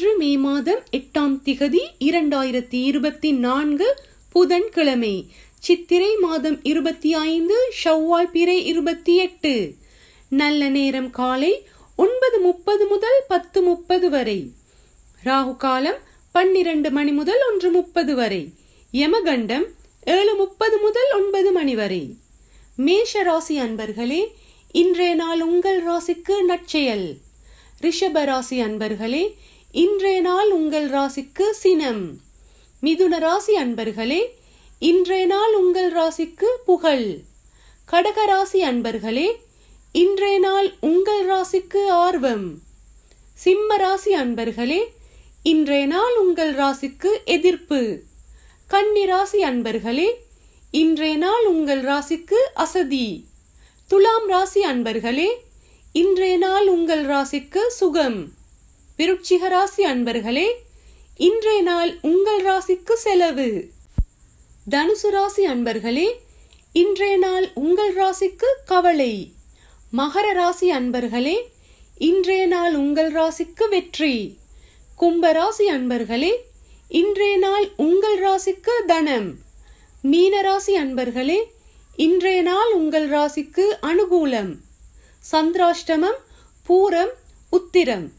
இன்று மே மாதம் எட்டாம் திகதி இரண்டாயிரத்தி இருபத்தி நான்கு புதன்கிழமை. சித்திரை மாதம் இருபத்தி ஐந்து ஷவ்வால் பிறை இருபத்தி எட்டு. நல்ல நேரம் காலை ஒன்பது முப்பது முதல் பத்து முப்பது வரை. ராகு காலம் பன்னிரண்டு மணி முதல் ஒன்று முப்பது வரை. யமகண்டம் ஏழு முப்பது முதல் ஒன்பது மணி வரை. மேஷ ராசி அன்பர்களே இன்றைய நாள் உங்கள் ராசிக்கு நற்செயல். ரிஷப ராசி அன்பர்களே இன்றைய நாள் உங்கள் ராசிக்கு சினம். மிதுன ராசி அன்பர்களே இன்றைய நாள் உங்கள் ராசிக்கு புகழ். கடக ராசி அன்பர்களே இன்றைய நாள் உங்கள் ராசிக்கு ஆர்வம். சிம்ம ராசி அன்பர்களே இன்றைய நாள் உங்கள் ராசிக்கு எதிர்ப்பு. கன்னி ராசி அன்பர்களே இன்றைய நாள் உங்கள் ராசிக்கு அசதி. துலாம் ராசி அன்பர்களே இன்றைய நாள் உங்கள் ராசிக்கு சுகம். விருட்சிக ராசி அன்பர்களே இன்றைய நாள் உங்கள் ராசிக்கு செலவு. தனுசு ராசி அன்பர்களே இன்றைய நாள் உங்கள் ராசிக்கு கவலை. மகர ராசி அன்பர்களே இன்றைய நாள் உங்கள் ராசிக்கு வெற்றி. கும்ப ராசி அன்பர்களே இன்றைய நாள் உங்கள் ராசிக்கு தனம். மீன ராசி அன்பர்களே இன்றைய நாள் உங்கள் ராசிக்கு அனுகூலம். சந்திராஷ்டமம் பூரம் உத்திரம்.